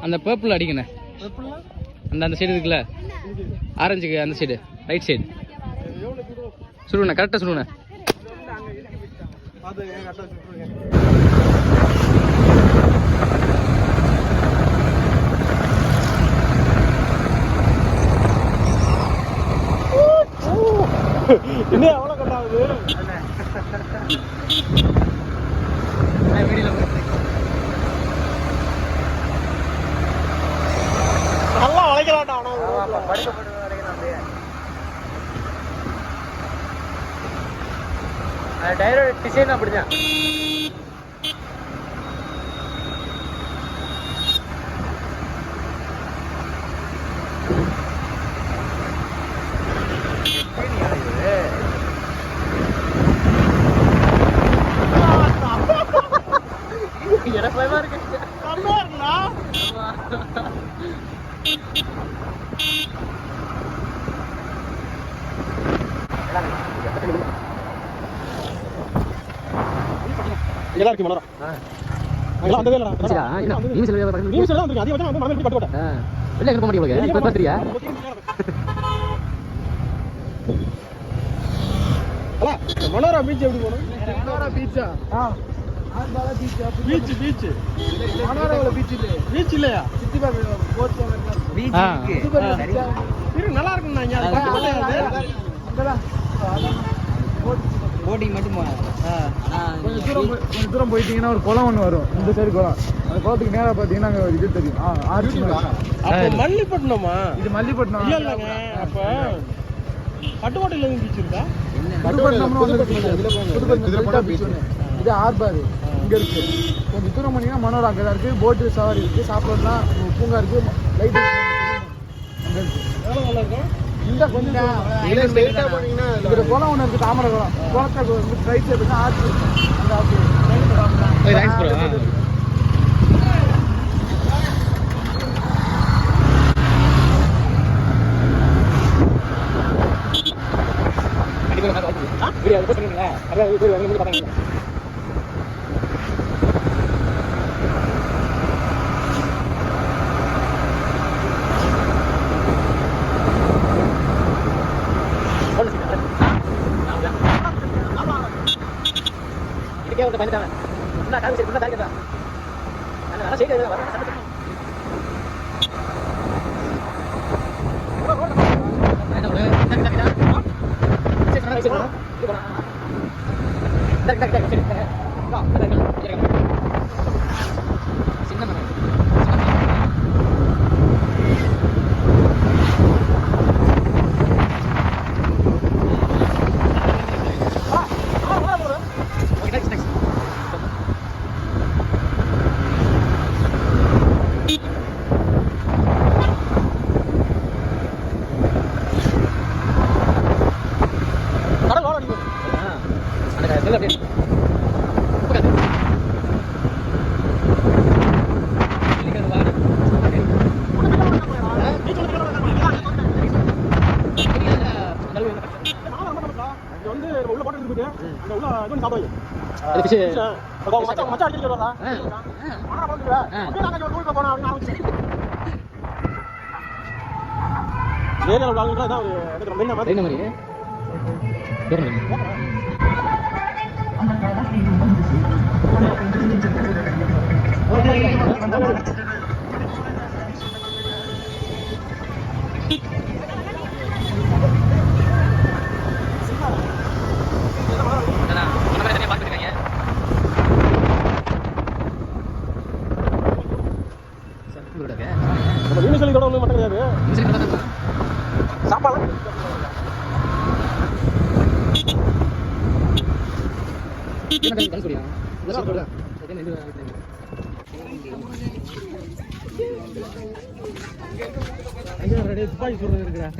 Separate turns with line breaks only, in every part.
அந்த பர்பிள் அடிக்கண்ணே. அந்த அந்த சைடு இருக்குல்ல? ஆரஞ்சுக்கு அந்த சைடு ரைட் சைடு?
எவ்வளோ
சுடுண்ணே கரெக்டாக சுடுண்ணே.
அது என் கரெக்டாக நல்லா இன்னும் எவ்வளோ கட்டாகுது நல்லா வளைக்கலாம்டா ஆனால்
டயரோட டிசைன் அப்படிதான் எனக்கு பயமா இருக்கு
நல்லா இருக்குண்ணா இங்கதான் இருக்கு மனோரா வந்ததே இல்லடா
சரிடா, நீ
நீ வந்து பட்டு
எங்க போக மாட்டீங்க இப்ப
பீச் எப்படி போகணும் மனோரா பீச்சா பீச் பீச் மனோராவில் பீச் இல்லை பீச் இல்லையா சுத்தி
ஆ.
இரு நல்லா இருக்குண்ணா இங்க அது பக்கத்துல அது.
போட்டிங் மட்டும்
கொஞ்சம் தூரம் போய்- கொஞ்சம் தூரம் போயிட்டீங்கன்னா ஒரு குளம் ஒன்று வரும். இந்த சைடு குளம். அந்த குளத்துக்கு நேரா பார்த்தீங்கன்னா அங்கே இது தெரியும். ஆ ஆர்ச்சி
மல்லிப்பட்டினமா?
இது மல்லிப்பட்டினம்.
இல்ல இல்லங்க. அப்ப பட்டுக்கோட்டையில பீச் இருக்கா
பீச் இது ஆர்பார் இங்கே இருக்கு. கொஞ்சம் தூரம் போனீங்கன்னா மனோரா அங்கே தான் இருக்கு. போட்டு சவாரி இருக்கு. சாப்பிடலாம் பூங்கா இருக்கு. லைட் அங்கே
நல்லா இருக்கும்
இந்த கொஞ்சம் இதில் குளம் ஒன்று இருக்கு தாமரை குளம் குளத்தை வந்து ரைட் சைடு இருக்கு அந்த ஆர்ச்சி
தேங்க்ஸ் ப்ரோ
கடல் ஓட அடிக்கும் இங்க வந்து உள்ள போட்டு இருக்குது ஒண்ணு சாப்பிடுவாங்க உங்க மச்சான் மச்சான் அடிக்கிட்டு வரா மனோரா போட்டுருவா அப்படியே நாங்க ஒரு போனோம் அப்படின்னு ஆரம்பிச்சு ஏரியாவில் மெயின் மாதிரி
என்ன மாதிரி என்ன?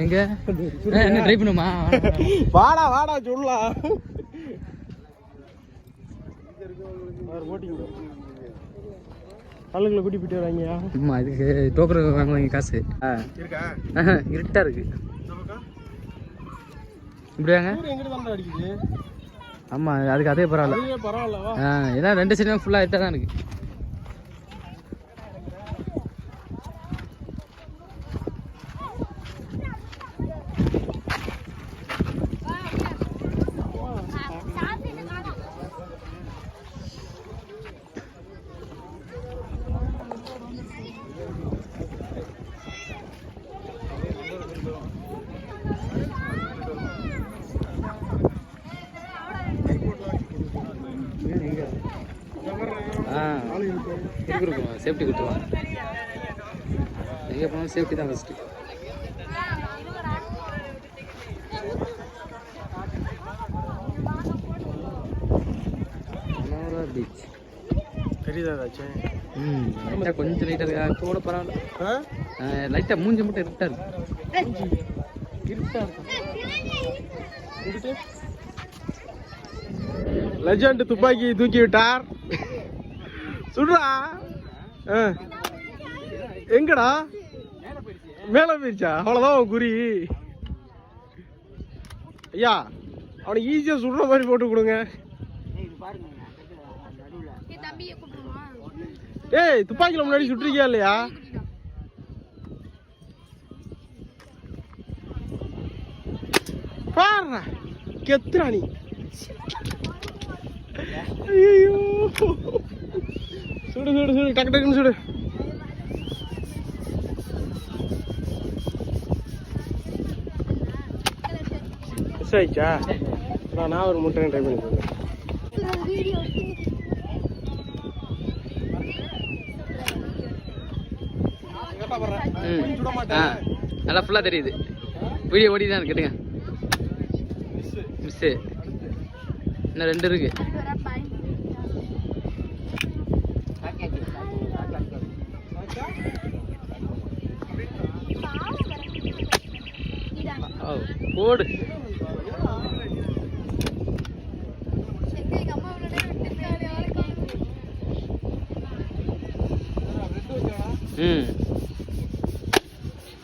எங்க? ஆ, என்ன ட்ரை பண்ணுமா?
வாடா வாடா சொல்லலாம் ஆளுங்களை கூட்டி போயிட்டு வராங்க.
ஆமா இதுக்கு டோக்கர் வாங்குவாங்க காசு. இருட்டா இருக்கு. இப்படி வாங்க ஆமாம் அதுக்கு அதே பரவாயில்ல. ஆ ஏன்னா ரெண்டு சைடுமே ஃபுல்லாக இட்டாக தான் இருக்கு. இருக்கு இருக்கும் சேஃப்டி கொடுத்துருவாங்க எங்கே போனாலும் சேஃப்டி தான் ஃபஸ்ட்டு பீச்
தெரியுதா ஏதாச்சும்?
ம் லைட்டாக கொஞ்சம் லைட்டாக இருக்கு? கூட பரவாயில்ல. லைட்டாக மூஞ்சி மட்டும் இருட்டா இருக்கு.
இருட்டா லெஜண்ட் துப்பாக்கி தூக்கி விட்டார். சுடுறா ஆ. எங்கடா? மேல போயிடுச்சா அவ்வளவுதான் குறி. ஐயா அவனை ஈஸியா சுடுற மாதிரி போட்டு கொடுங்க. ஏய் துப்பாக்கில முன்னாடி சுட்டுருக்கியா இல்லையா? பாருடா கெத்துறா நீ. ஐயோ சுடு சுடு சுடு டக்கு டக்குன்னு சுடு. மிஸ் ஆயிடுச்சா? நான் நான் ஒரு முட்டை ட்ரை பண்ணி போகிறேன்
வீடியோ
நல்லா ஃபுல்லாக தெரியுது. வீடியோ ஓடி தான் கேட்டுங்க. மிஸ்ஸு இன்னும் ரெண்டு இருக்குது போடு. ம்.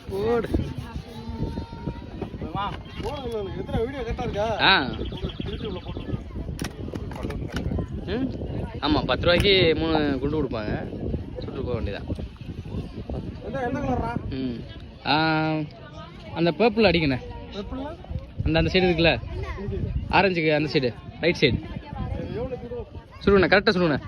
போடு. ஆ. ம். ஆமாம் பத்து ரூபாய்க்கு மூணு குண்டு கொடுப்பாங்க. சுட்டு போக வேண்டியதான் ம். அந்த பர்பிள் அடிக்கண்ணே
எப்படிலாம்
அந்த அந்த சைடு இருக்குல்ல? ஆரஞ்சுக்கு அந்த சைடு ரைட் சைடு சுடுங்கண்ணே
கரெக்டாக சுட்டுருக்கேன்